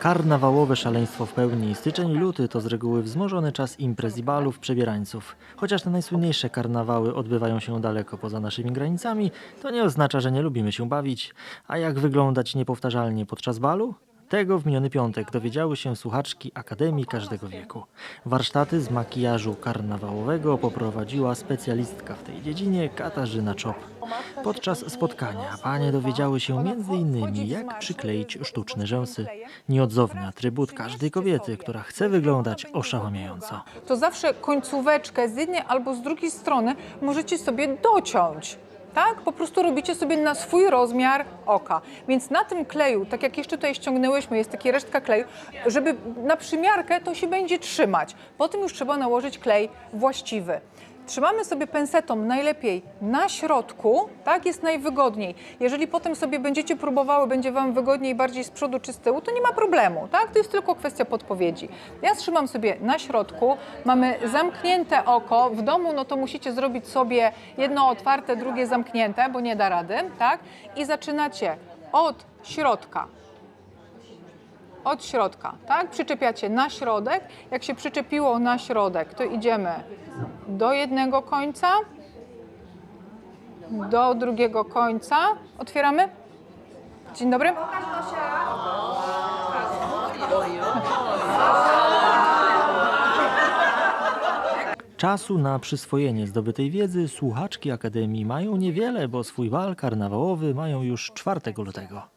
Karnawałowe szaleństwo w pełni. Styczeń i luty to z reguły wzmożony czas imprez i balów przebierańców. Chociaż te najsłynniejsze karnawały odbywają się daleko poza naszymi granicami, to nie oznacza, że nie lubimy się bawić. A jak wyglądać niepowtarzalnie podczas balu? Tego w miniony piątek dowiedziały się słuchaczki Akademii Każdego Wieku. Warsztaty z makijażu karnawałowego poprowadziła specjalistka w tej dziedzinie Katarzyna Czop. Podczas spotkania panie dowiedziały się m.in. jak przykleić sztuczne rzęsy. Nieodzowny atrybut każdej kobiety, która chce wyglądać oszałamiająco. to zawsze końcóweczkę z jednej albo z drugiej strony możecie sobie dociąć. Tak? Po prostu robicie sobie na swój rozmiar oka. Więc na tym kleju, tak jak jeszcze tutaj ściągnęłyśmy, jest taka resztka kleju, żeby na przymiarkę to się będzie trzymać. Potem już trzeba nałożyć klej właściwy. Trzymamy sobie pensetą najlepiej na środku, tak jest najwygodniej. Jeżeli potem sobie będziecie próbowały, będzie Wam wygodniej bardziej z przodu czy z tyłu, to nie ma problemu, tak? To jest tylko kwestia podpowiedzi. Ja trzymam sobie na środku, mamy zamknięte oko, w domu no to musicie zrobić sobie jedno otwarte, drugie zamknięte, bo nie da rady, tak? I zaczynacie od środka, od środka, tak? Przyczepiacie na środek. Jak się przyczepiło na środek, to idziemy do jednego końca, do drugiego końca. Otwieramy. Dzień dobry. Czasu na przyswojenie zdobytej wiedzy słuchaczki Akademii mają niewiele, bo swój bal karnawałowy mają już 4 lutego.